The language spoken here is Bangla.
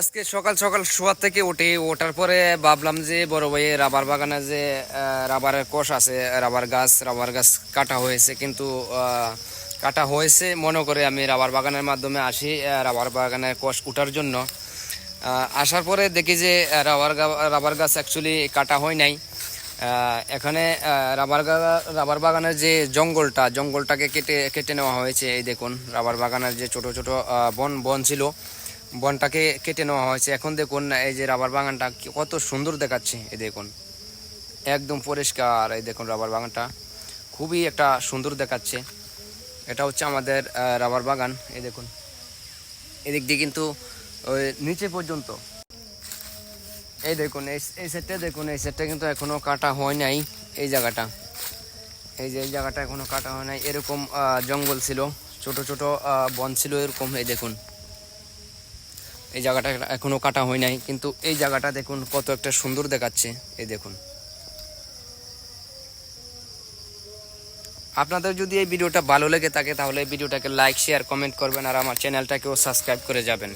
আজকে সকাল সকাল শোয়ার থেকে উঠে, ওঠার পরে ভাবলাম যে বড় ভাইয়ে রাবার বাগানে যে রাবারের কোষ আছে, রাবার গাছ রাবার গাছ কাটা হয়েছে কিন্তু কাটা হয়েছে মনে করে আমি রাবার বাগানের মাধ্যমে আসি রাবার বাগানের কোষ উঠার জন্য। আসার পরে দেখি যে রাবার রাবার গাছ অ্যাকচুয়ালি কাটা হয় নাই। এখানে রাবার রাবার বাগানের যে জঙ্গলটা, জঙ্গলটাকে কেটে কেটে নেওয়া হয়েছে। এই দেখুন, রাবার বাগানের যে ছোট ছোট বন বন ছিল। বনটাকে কেটে নেওয়া হয়েছে। এখন দেখুন, এই যে রাবার বাগানটা কত সুন্দর দেখাচ্ছে। এই দেখুন, একদম পরিষ্কার, এই দেখুন রাবার বাগানটা। খুবই একটা সুন্দর দেখাচ্ছে। এটা হচ্ছে আমাদের রাবার বাগান, এই দেখুন। এদিক দিয়ে কিন্তু নিচে পর্যন্ত। এই দেখুন, এই এই সেটটা দেখুন, এই সেটটা কিন্তু এখনও কাটা হয় নাই, এই জায়গাটা। এই যে এই জায়গাটা এখনও কাটা হয় নাই, এরকম জঙ্গল ছিল। ছোট ছোট বন ছিল এরকম, এই দেখুন। এই জায়গাটা এখনও কাটা হয় নাই, কিন্তু এই জায়গাটা দেখুন কত একটা সুন্দর দেখাচ্ছে। এই দেখুন। আপনাদের যদি এই ভিডিওটা ভালো লেগে থাকে, তাহলে এই ভিডিওটাকে লাইক শেয়ার কমেন্ট করবেন, আর আমার চ্যানেলটাকেও সাবস্ক্রাইব করে যাবেন।